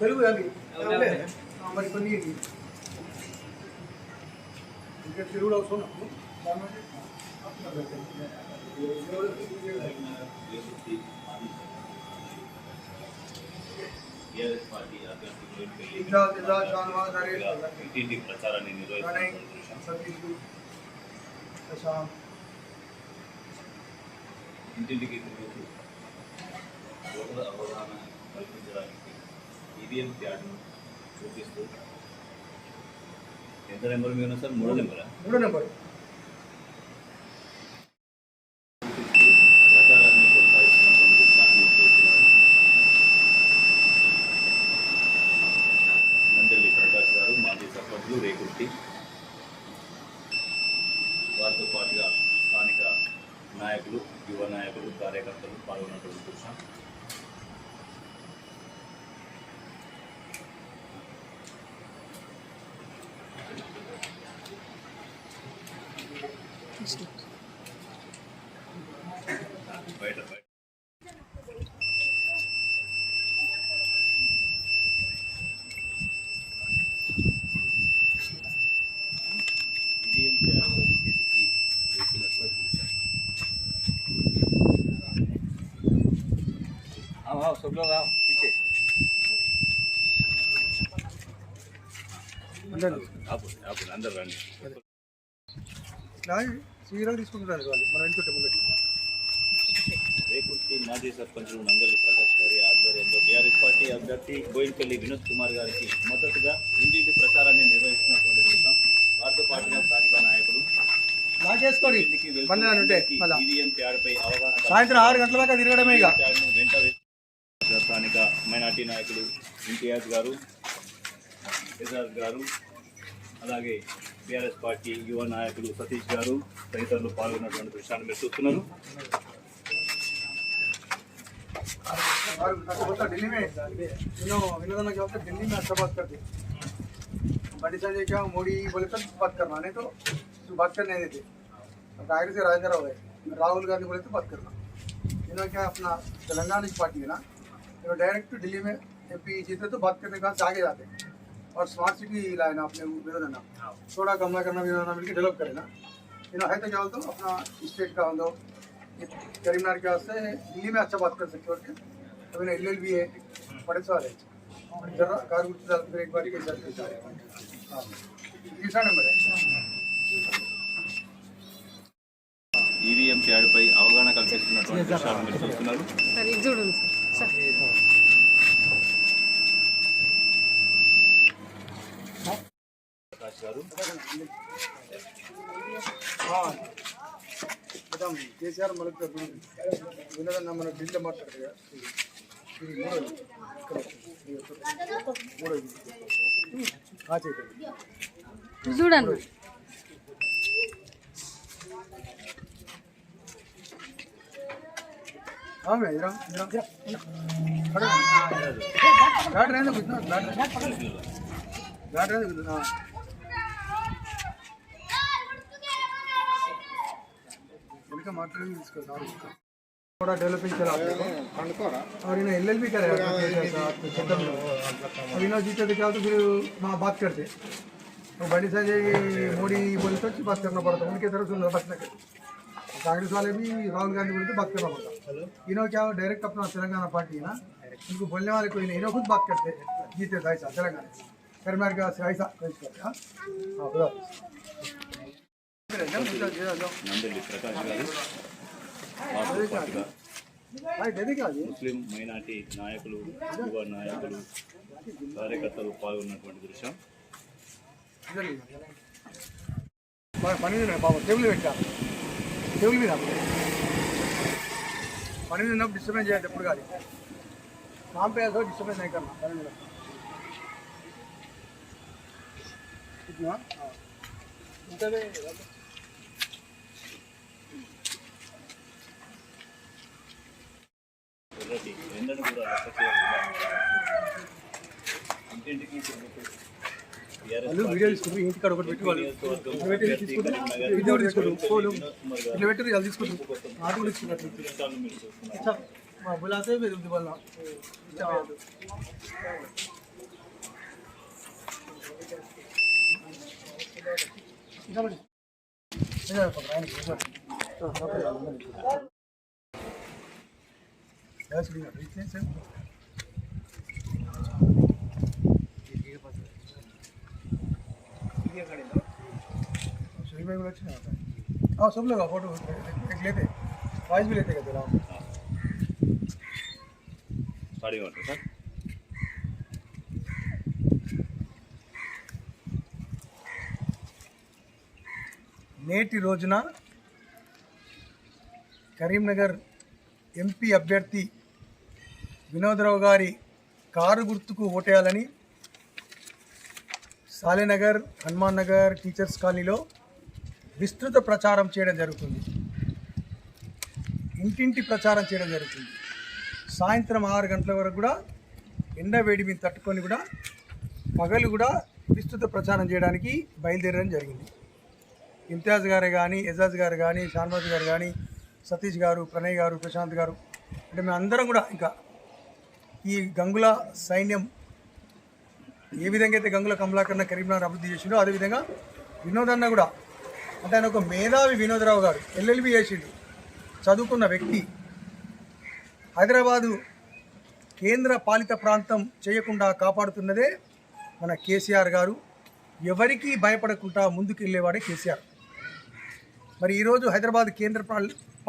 తెలుగు అది. ఆ, మరి కొన్ని ఇది. ఇంకా తెలుగులో అవసరం నాకు. టీఆర్ఎస్ పార్టీ అభ్యర్థి గోవిందపల్లి ఇట్లా ఇట్లా చాలా నరేష్ ఇంటింటి ప్రచారాన్ని ప్రణయ్ నిర్వహిస్తున్నారు సతీష్ ప్రశాంత్. ఇంటింటికి తిరుగుతూ ఓటర్ అవగాహన కల్పించడానికి ఈవీఎం ప్యాడ్ను చూపిస్తూ. ఎంత నెంబర్ మీద సార్? మూడో నెంబరా? మూడో నెంబర్. ప్రకాష్ గారు మాజీ సర్పంచులు రేకుర్తి. వారితో పాటుగా స్థానిక నాయకులు యువ నాయకులు కార్యకర్తలు పాల్గొన్నటువంటి దృశ్యం. सब लोग आओ पीछे ఉండండి आप आप अंदर రండి రాయి సీరియల్ తీసుకుంటున్నారు వాళ్ళు మనం వెళ్తుంటే ముందు రేకుర్తి మాజీ సర్పంచులు నందలి ప్రకాష్ గారి ఆధ్వర్యంలో టీఆర్ఎస్ పార్టీ అభ్యర్థి బోయినపల్లి వినోద్ కుమార్ గారికి మద్దతుగా ఇంటింటి ప్రచారాన్ని నిర్వహిస్తున్నటువంటి దృశ్యం వారితో పాటుగా స్థానిక నాయకులు లాగేసుకోండి ఇంటికి బండి అని ఉంటే మళ్ళా ఈవీఎం ప్యాడ్పై అవగాహన సాయంత్రం ఆరు గంటల దాకా తిరగడమే ఇక ప్యాడ్ను వెంట వేసి స్థానిక మైనార్టీ నాయకులు ఇంతియాజ్ గారు ఎజాజ్ గారు అలాగే టీఆర్ఎస్ పార్టీ యువ నాయకులు సతీష్ గారు తదితరులు పాల్గొన్నటువంటి దృశ్యాన్ని మీరు చూస్తున్నారు और आपको पता दिल्ली में इनो विनोदन क्या होता है दिल्ली में अच्छा बात करते बड़ी संजय क्या मोदी बोले तो बात करना नहीं तो तो बात करने नहीं देते अब कांग्रेस से राजेंद्र हो गए राहुल गांधी बोले तो बात करना इन्होंने क्या अपना तेलंगाना की पार्टी है ना तो डायरेक्ट दिल्ली में एमपी जीते तो बात करने का से आगे जाते और स्मार्ट सिटी लाए ना अपने विनोदन थोड़ा कमला करना विनोदन मिलकर डेवलप करे ना इन्होंने है तो क्या बोलते अपना स्टेट का हो करीमनगर के वास्ते दिल्ली में अच्छा बात कर सकते हो और क्या अभी ना एल भी है बड़े सवाल है जरा कार गुर्तु डाल कर एक बार के साथ हाँ तीसरा नंबर है ఈవీఎం ప్యాడ్పై అవగాహన కల్పిస్తున్నటువంటి దృశ్యాలను మీరు చూస్తున్నారు Güzel. Arkadaşlarım. Ha. Madam K C R ಮಲಗ್ತಾ ವಿನೋದ ನಮ್ಮನ್ನು ಬಿಲ್ಡ್ ಮಾಡ್ತಾರೆ చూడండి डेवलपिंग चला और इन्हें एल एल बी करे चंदन अब इन्होंने जीते तो क्या तो फिर वहाँ बात करते तो बड़ी संजय मोदी बोलते तो बात करना पड़ता उनके तरफ से बात न करते कांग्रेस वाले भी राहुल गांधी बोलते बात करना पड़ता इन्होंने क्या डायरेक्ट अपना तेलंगाना पार्टी है ना इनको बोलने वाले कोई नहीं इन्होंने खुद बात करते जीते था ऐसा तेलंगाना करनार का ऐसा करते हाँ हाँ बताओ నందెల్లి ప్రకాష్ గారు వారితో పాటుగా भाई दे दे क्या जी ముస్లిం మైనార్టీ నాయకులు యువ నాయకులు కార్యకర్తలు పాల్గొన్నటువంటి దృశ్యం इधर ले जाओ। పని మీద బాబు టేబుల్ పెట్టా టేబుల్ మీద. పని మీద ఉన్నప్పుడు డిస్టర్బెన్స్ చేయాలి ఎప్పుడు కాదు. కాంపేస్ డిస్టర్బెన్స్ అయ్యి కన్నా పని మీద ఇంటింటికి వాళ్ళు వీడియో తీసుకుంటారు ఇంటి కాడ ఒకటి పెట్టి వాళ్ళు ఇట్లా పెట్టి తీసుకుంటారు ఇది सुनील भाई बोला अच्छा आता है हाँ सब लोग फोटो एक लेते प्राइस भी लेते कहते राम సారీ ఇవ్వండి సార్ నేటి రోజున కరీంనగర్ ఎంపీ అభ్యర్థి వినోదరావు గారి కారు గుర్తుకు ఓటేయాలని సాలేనగర్ హనుమాన్ నగర్ టీచర్స్ కాలనీలో విస్తృత ప్రచారం చేయడం జరుగుతుంది. ఇంటింటి ప్రచారం చేయడం జరుగుతుంది. సాయంత్రం ఆరు గంటల వరకు కూడా ఎండ వేడి మీద తట్టుకొని కూడా పగలు కూడా విస్తృత ప్రచారం చేయడానికి బయలుదేరడం జరిగింది. ఇంతియాజ్ గారు కానీ ఎజాజ్ గారు కానీ షాన్వాజ్ గారు కానీ సతీష్ గారు ప్రణయ్ గారు ప్రశాంత్ గారు అంటే మేము అందరం కూడా ఇంకా ఈ గంగుల సైన్యం ఏ విధంగా అయితే గంగుల కమలాకరణ కరీంనగర్ అభివృద్ధి చేసిండో అదేవిధంగా వినోద్ అన్న కూడా. అంటే ఆయన ఒక మేధావి వినోదరావు గారు ఎల్ఎల్బి చేసిండు. చదువుకున్న వ్యక్తి. హైదరాబాదు కేంద్ర పాలిత ప్రాంతం చేయకుండా కాపాడుతున్నదే మన కేసీఆర్ గారు. ఎవరికీ భయపడకుండా ముందుకెళ్ళేవాడే కేసీఆర్. మరి ఈరోజు హైదరాబాద్ కేంద్ర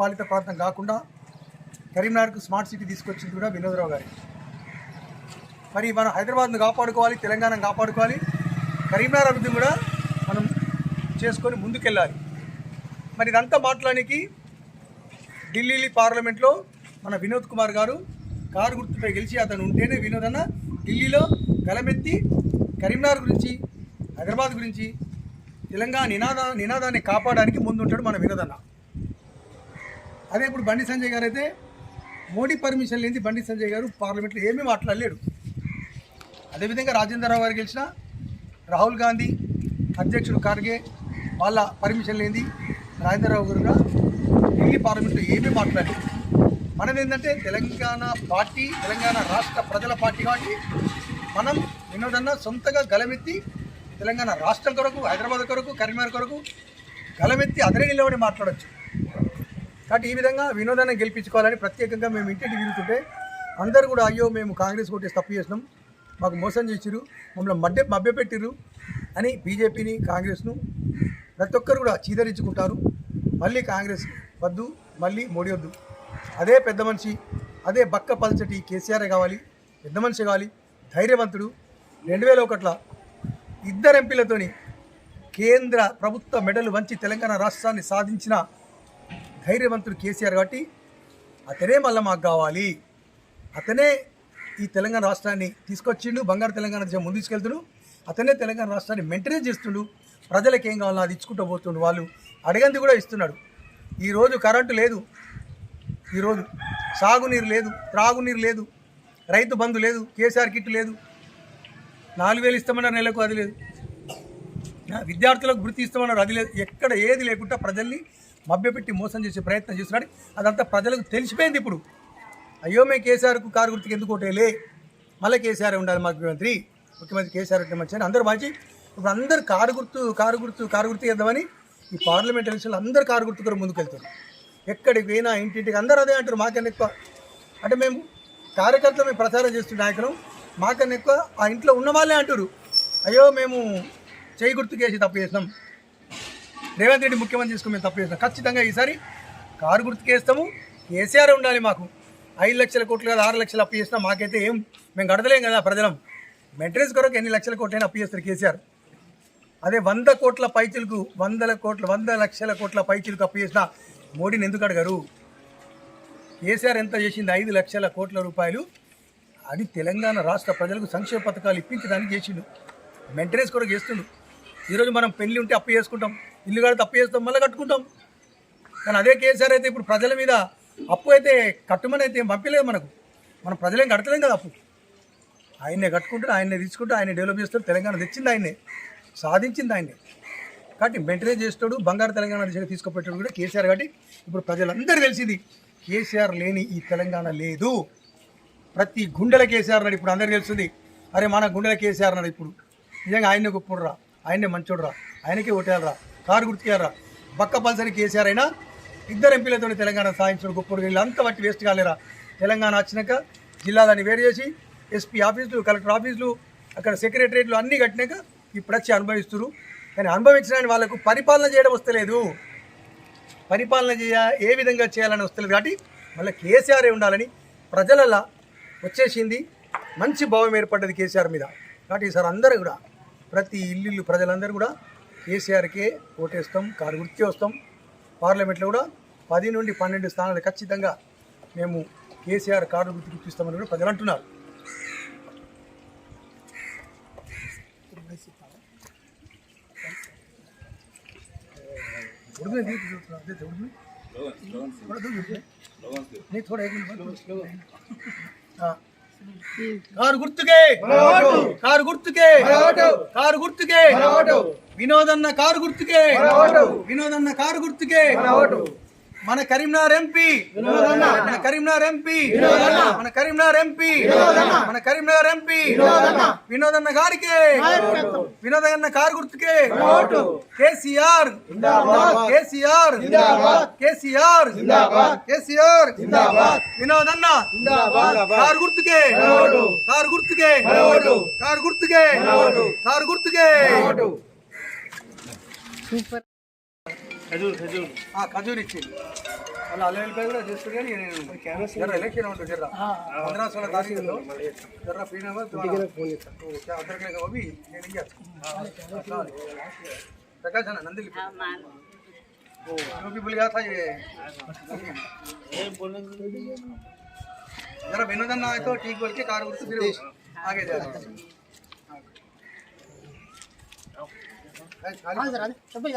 పాలిత ప్రాంతం కాకుండా కరీంనగర్కు స్మార్ట్ సిటీ తీసుకొచ్చింది కూడా వినోదరావు గారు. మరి మనం హైదరాబాద్ను కాపాడుకోవాలి తెలంగాణను కాపాడుకోవాలి. కరీంనగర్ అభివృద్ధి కూడా మనం చేసుకొని ముందుకెళ్ళాలి. మరి ఇదంతా మాట్లాడానికి ఢిల్లీ పార్లమెంట్లో మన వినోద్ కుమార్ గారు కారు గుర్తుపై గెలిచి అతను ఉంటేనే వినోద్ అన్న ఢిల్లీలో గలమెత్తి కరీంనగర్ గురించి హైదరాబాద్ గురించి తెలంగాణ నినాద నినాదాన్ని కాపాడడానికి ముందుంటాడు మన వినోద్ అన్న. అదే ఇప్పుడు బండి సంజయ్ గారు అయితే మోడీ పర్మిషన్ లేని బండి సంజయ్ గారు పార్లమెంట్లో ఏమీ మాట్లాడలేడు. అదేవిధంగా రాజేంద్రరావు గారు గెలిచిన రాహుల్ గాంధీ అధ్యక్షుడు ఖార్గే వాళ్ళ పర్మిషన్ లేనిది రాజేంద్రరావు గారు కూడా ఢిల్లీ పార్లమెంట్లో ఏమీ మాట్లాడలేదు. మనది ఏంటంటే తెలంగాణ పార్టీ తెలంగాణ రాష్ట్ర ప్రజల పార్టీ కాబట్టి మనం వినోదన్న సొంతగా గలమెత్తి తెలంగాణ రాష్ట్రం కొరకు హైదరాబాద్ కొరకు కరీంనగర్ కొరకు గలమెత్తి అదరే నిలబడి మాట్లాడచ్చు. కాబట్టి ఈ విధంగా వినోదాన్ని గెలిపించుకోవాలని ప్రత్యేకంగా మేము ఇంటికి తిరుగుతుంటే అందరూ కూడా అయ్యో మేము కాంగ్రెస్ ఓటేసి తప్పు చేసినాం. మాకు మోసం చేసిరు మమ్మల్ని మధ్య మభ్యపెట్టిరు అని బీజేపీని కాంగ్రెస్ను ప్రతి ఒక్కరు కూడా చీదరించుకుంటారు. మళ్ళీ కాంగ్రెస్ వద్దు మళ్ళీ మోడీ వద్దు. అదే పెద్ద మనిషి అదే బక్క పల్చటి కేసీఆర్ కావాలి పెద్ద మనిషి కావాలి ధైర్యవంతుడు. రెండు వేల ఒకట్ల ఇద్దరు ఎంపీలతోని కేంద్ర ప్రభుత్వ మెడలు వంచి తెలంగాణ రాష్ట్రాన్ని సాధించిన ధైర్యవంతుడు కేసీఆర్ కాబట్టి అతనే మళ్ళీ మాకు కావాలి. అతనే ఈ తెలంగాణ రాష్ట్రాన్ని తీసుకొచ్చిండు బంగారు తెలంగాణ దిశ ముందు తీసుకెళ్తుడు. అతనే తెలంగాణ రాష్ట్రాన్ని మెయింటైన్ చేస్తుండు. ప్రజలకు ఏం కావాలో అది ఇచ్చుకుంటూ పోతుండు. వాళ్ళు అడగంది కూడా ఇస్తున్నాడు. ఈరోజు కరెంటు లేదు. ఈరోజు సాగునీరు లేదు త్రాగునీరు లేదు రైతు బంధు లేదు కేసీఆర్ కిట్ లేదు. నాలుగు వేలు ఇస్తామన్నారు నెలకు అది లేదు. విద్యార్థులకు వృత్తి ఇస్తామన్నారు అది లేదు. ఎక్కడ ఏది లేకుండా ప్రజల్ని మభ్యపెట్టి మోసం చేసే ప్రయత్నం చేస్తున్నాడు. అదంతా ప్రజలకు తెలిసిపోయింది ఇప్పుడు. అయ్యో మేము కేసీఆర్కు కారు గుర్తుకు ఎందుకు ఓటేలే మళ్ళీ కేసీఆర్ ఉండాలి ముఖ్యమంత్రి. ముఖ్యమంత్రి కేసీఆర్ ఉంటే అందరూ మంచి. ఇప్పుడు అందరు కారు గుర్తు కారు గుర్తు కారు గుర్తు చేద్దామని ఈ పార్లమెంట్ ఎలక్షన్లు అందరు కారు గుర్తు కూడా ముందుకు వెళ్తారు ఎక్కడికి పోయినా ఇంటింటికి అందరూ అదే అంటారు మాకన్నా ఎక్కువ. అంటే మేము కార్యకర్తలు మేము ప్రచారం చేస్తున్న నాయకులు మాకన్నా ఎక్కువ ఆ ఇంట్లో ఉన్న వాళ్ళే అంటారు. అయ్యో మేము చేయి గుర్తుకేసి తప్పు చేసినాం. రేవంత్ రెడ్డి ముఖ్యమంత్రి తీసుకుని మేము తప్పు చేసినాం. ఖచ్చితంగా ఈసారి కారు గుర్తుకేస్తాము కేసీఆర్ ఉండాలి మాకు. ఐదు లక్షల కోట్లు కదా ఆరు లక్షలు అప్పు చేసినా మాకైతే ఏం మేము గడతలేం కదా ప్రజలం. మెయింటెనెన్స్ కొరకు ఎన్ని లక్షల కోట్లైనా అప్పు చేస్తారు కేసీఆర్. అదే వంద కోట్ల పైచులకు వందల కోట్ల వంద లక్షల కోట్ల పైచులకు అప్పు చేసిన మోడీని ఎందుకు అడగరు? కేసీఆర్ ఎంత చేసింది? ఐదు లక్షల కోట్ల రూపాయలు అది తెలంగాణ రాష్ట్ర ప్రజలకు సంక్షేమ పథకాలు ఇప్పించడానికి చేసిండు. మెయింటెనెన్స్ కొరకు చేస్తుండు. ఈరోజు మనం పెళ్ళి ఉంటే అప్పు చేసుకుంటాం. ఇల్లు కడితే అప్పు చేస్తాం మళ్ళీ కట్టుకుంటాం. కానీ అదే కేసీఆర్ అయితే ఇప్పుడు ప్రజల మీద అప్పు అయితే కట్టుమని అయితే ఏం పంపించలేదు మనకు. మనం ప్రజలేం కడతలేం కదా అప్పు. ఆయన్నే కట్టుకుంటాడు ఆయన్నే తీసుకుంటూ ఆయన డెవలప్ చేస్తాడు తెలంగాణ తెచ్చింది ఆయన్నే. సాధించింది ఆయన్నే. కాబట్టి మెయింటైన్ చేస్తాడు బంగారు తెలంగాణ దిశగా తీసుకుపెట్టాడు కూడా కేసీఆర్ కాబట్టి ఇప్పుడు ప్రజలందరూ తెలిసింది కేసీఆర్ లేని ఈ తెలంగాణ లేదు. ప్రతి గుండెల కేసీఆర్ నాడు ఇప్పుడు అందరికీ తెలుస్తుంది. అరే మన గుండెల కేసీఆర్ నాడు ఇప్పుడు. నిజంగా ఆయన్నే గొప్పడురా ఆయన్నే మంచోడురా ఆయనకే ఓటేయాలరా కారు గుర్తుకేయాలరా బక్క పల్సరి కేసీఆర్ అయినా ఇద్దరు ఎంపీలతో తెలంగాణ సాధించడం గొప్పడు వీళ్ళంతా బట్టి వేస్ట్ కాలేరా? తెలంగాణ వచ్చినాక జిల్లాలని వేరు చేసి ఎస్పీ ఆఫీసులు కలెక్టర్ ఆఫీసులు అక్కడ సెక్రటరియట్లు అన్నీ కట్టినాక ఇప్పుడు వచ్చి అనుభవిస్తున్నారు కానీ అనుభవించడానికి వాళ్ళకు పరిపాలన చేయడం వస్తలేదు. పరిపాలన చేయ ఏ విధంగా చేయాలని వస్తలేదు కాబట్టి మళ్ళీ కేసీఆర్ ఉండాలని ప్రజలలా వచ్చేసింది. మంచి భావం ఏర్పడ్డది కేసీఆర్ మీద. కాబట్టి ఈసారి అందరూ కూడా ప్రతి ఇల్లు ప్రజలందరూ కూడా కేసీఆర్కే ఓటేస్తాం కారు గుర్తి వస్తాం. పార్లమెంట్లో కూడా పది నుండి పన్నెండు స్థానాలు ఖచ్చితంగా మేము కేసీఆర్ కారు గుర్తుకి ఇప్పిస్తామని కూడా ప్రజలు అంటున్నారు उर्दू में नहीं देते उर्दू में थोड़ा दूर देते नहीं थोड़ा एक मिनट हाँ కారు గుర్తుకే. కారు గుర్తుకే. కారు గుర్తుకే. వినోదన్న కారు గుర్తుకే. వినోదన్న కారు గుర్తుకే. మన కరీంనగర్ ఎంపీ. మన కరీంనగర్ ఎంపీ. మన కరీంనగర్ ఎంపీ. మన కరీంనగర్ ఎంపీ. వినోదన్న. గారికి. వినోదన్న కారు గుర్తుకే. కేసీఆర్. కేసీఆర్. కేసీఆర్. కేసీఆర్. వినోదన్న. కారు గుర్తుకే. కారు గుర్తుకే. కారు గుర్తుకే. కారు గుర్తుకే. సూపర్ ఖజూరు ఖజూరు ఖజూరు ఇచ్చింది అలా అల్లెల్లిపాయ కూడా తీసుకుని నేను జర్ర ఎలక్షన్ ఉంటుంది జర్ర పంద్రా సోళ తారీఖులో జర్ర ఫ్రీనాబాద్ అద్దరికి అవి నేను ఇచ్చాను ప్రకాశ్ అన్న నందిలి ఓ టూ పీపుల్ కాదు जरा विनोदन ना आए तो ठीक बोल के कार उड़ते फिर आगे जा रहा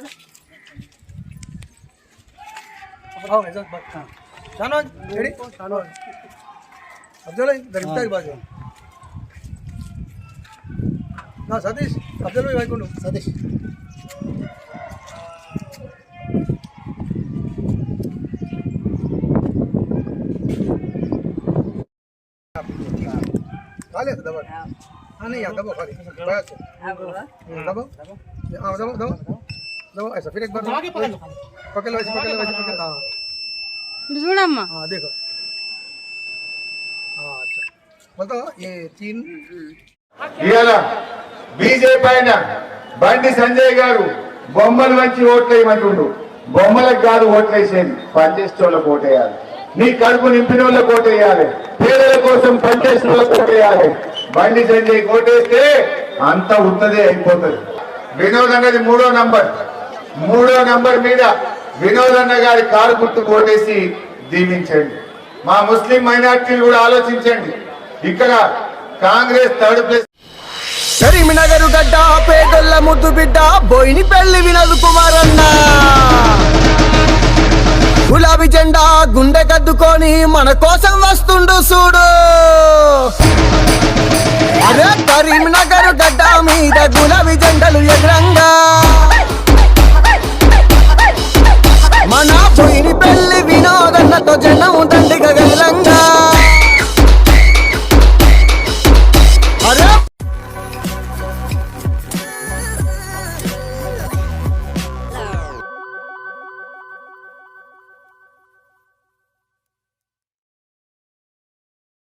है હવે જો બસ. હા. ચાલો રેડી? ચાલો. અબ્દુલ ધર્મતારી બાજુ. ના સતીશ અબ્દુલભાઈ ભાઈ કોનું? સતીશ. ખાલે દબો હા. નહીં દબો ખાલી. દબો દબો દબો ले बस दबा हाँ दबा दबा दबा ऐसा फिर एक बार पकड़ लो ऐसे पकड़ लो ऐसे पकड़ हाँ ఇటు చూడమ్మా हाँ देखो हाँ अच्छा बताओ ये तीन ఇవాళ బీజేపీ ఆయన బండి సంజయ్ గారు బొమ్మలు వంచి ఓట్లు వేయమంటుండు బొమ్మలకు కాదు ఓట్లు వేసేది పనిచేసే వాళ్ళకి ఓటేయాలి నీ కడుపు నింపిన వాళ్ళకి ఓటేయాలి పేదల కోసం పనిచేసిన వాళ్ళకి ఓటేయాలి బండి సంజయ్ ఓటేస్తే అంత ఉన్నదే అయిపోతుంది వినోద్ అన్నది మూడో నంబర్ మూడో నంబర్ మీద వినోద్ అన్న గారి కారు గుర్తు ఓటేసి దీవించండి. మా ముస్లిం మైనార్టీలు కూడా ఆలోచించండి. ఇక్కడ కాంగ్రెస్ థర్డ్ ప్లేస్. కరీంనగర్ గడ్డ పేదల్ల ముద్దు బిడ్డ బోయిని పెళ్ళి వినదు కుమారన్న గులాబీ జెండా గుండె కద్దుకొని మన కోసం వస్తుండు చూడు. అరే కరీంనగర్ గడ్డ మీద గులాబీ జెండలు ఎదురంగా పెళ్ళి వినోదన్నతో జనం దండిగా గలంగా